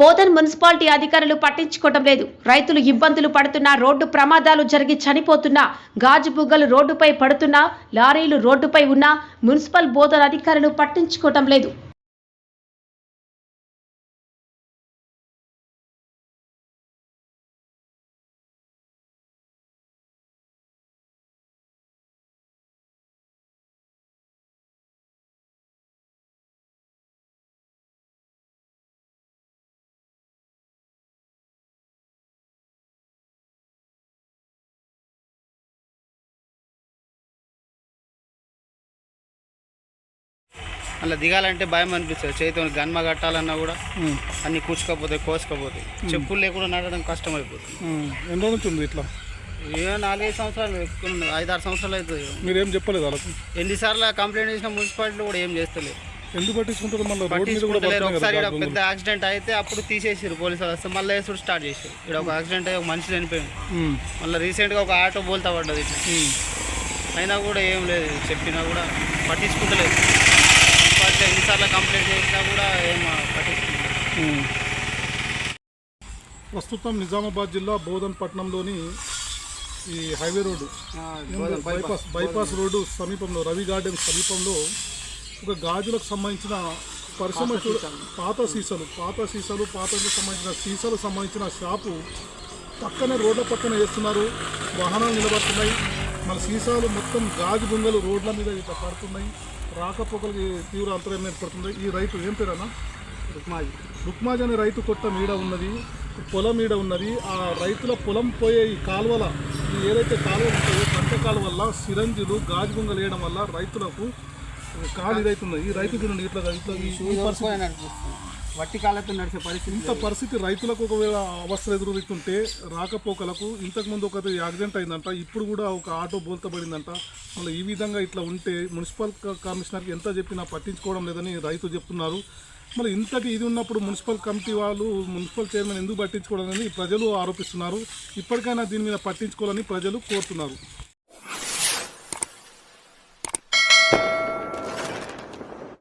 Bodhan municipality అధికారులు పట్టించుకోవటం లేదు. రైతులు ఇబ్బందులు పడుతున్నా రోడ్డు ప్రమాదాలు జరిగి చనిపోతున్నా గాజు బుగ్గలు రోడ్డుపై పడుతున్నా లారీలు రోడ్డుపై ఉన్నా మున్సిపల్ బోధన్ అధికారులు పట్టించుకోవటం లేదు. అలా దిగాలంటే భయం అనిపిస్తుంది. చేతితో గన్మ కట్టాలన్నా కూడా అన్ని కూర్చుకపోతాయి కోసుకపోతాయి. చెప్పులు లేకుండా నడవడం కష్టం అయిపోతుంది ఎన్ని రోజుల నుంచి ఉంది ఇట్లా? ఏ నాలుగైదు సంవత్సరాలు ఎక్కువ ఆరు సంవత్సరాలు అవుతుంది. మీరేం చెప్పలేదు వాళ్ళకు? ఎన్నిసార్లు కంప్లైంట్ చేసిన మున్సిపాలిటీలో కూడా ఏం చేస్తలేదు. ఎందుకు పట్టించుకుంటారు? మళ్ళీ పట్టించుకుంటలేరు ఒకసారి పెద్ద యాక్సిడెంట్ అయితే అప్పుడు తీసేసారు పోలీసు వాళ్ళు వస్తే మళ్ళీ వేసుడు స్టార్ట్ చేశారు ఇక్కడ ఒక యాక్సిడెంట్ అయ్యి ఒక మనిషి చనిపోయింది మళ్ళీ రీసెంట్గా ఒక ఆటో బోల్తా పడ్డది. అయినా కూడా ఏం లేదు. చెప్పినా కూడా పట్టించుకుంటలేదు. మున్సిపాలిటీ ఎన్నిసార్లు కంప్లైంట్ చేసినా కూడా ఏం. ప్రస్తుతం నిజామాబాద్ జిల్లా బోధన్ పట్టణంలోని ఈ highway road bypass bypass. Road సమీపంలో రవి గార్డెన్ సమీపంలో ఒక గాజులకు సంబంధించిన పరిశ్రమ పాత సీసాలు. పాత సీసాలు పాతకు సంబంధించిన సీసాలకు సంబంధించిన షాపు పక్కనే రోడ్ల పక్కన వేస్తున్నారు. వాహనాలు నిలబడుతున్నాయి. మన సీసాలు మొత్తం గాజు బొంగలు రోడ్ల మీద ఇట్లా పడుతున్నాయి. రాకపోకలకి తీవ్ర అంతరాయం ఏర్పడుతుంది. ఈ రైతు ఏం పేరన్నా రుక్మాజీ రుక్మాజ్ అనే రైతు కొట్ట మీడ ఉన్నది పొలం మీడ ఉన్నది. ఆ రైతుల పొలం పోయే ఈ కాలువల ఈ ఏదైతే కాలువ ఉంటుందో పంట కాలువల్ల సిరంజులు గాజు బొంగలు వేయడం వల్ల రైతులకు కాలు ఇదైతుంది. ఈ రైతు ఇట్లా ఇట్లా ఈ- వట్టి కాళ్ళతో నడిచే పరిస్థితి. ఇంత పరిస్థితి రైతులకు ఒకవేళ అవస్థలు ఎదురుతుంటే రాకపోకలకు ఇంతకుముందు ఒక యాక్సిడెంట్ అయిందంట ఇప్పుడు కూడా ఒక ఆటో బోల్తబడిందంట. మళ్ళీ ఈ విధంగా ఇట్లా ఉంటే మున్సిపల్ కమిషనర్కి ఎంత చెప్పినా పట్టించుకోవడం లేదని రైతు చెప్తున్నారు. మరి ఇంతటి ఇది ఉన్నప్పుడు మున్సిపల్ కమిటీ వాళ్ళు మున్సిపల్ చైర్మన్ ఎందుకు పట్టించుకోవడం ప్రజలు ఆరోపిస్తున్నారు. ఇప్పటికైనా దీని మీద పట్టించుకోవాలని ప్రజలు కోరుతున్నారు.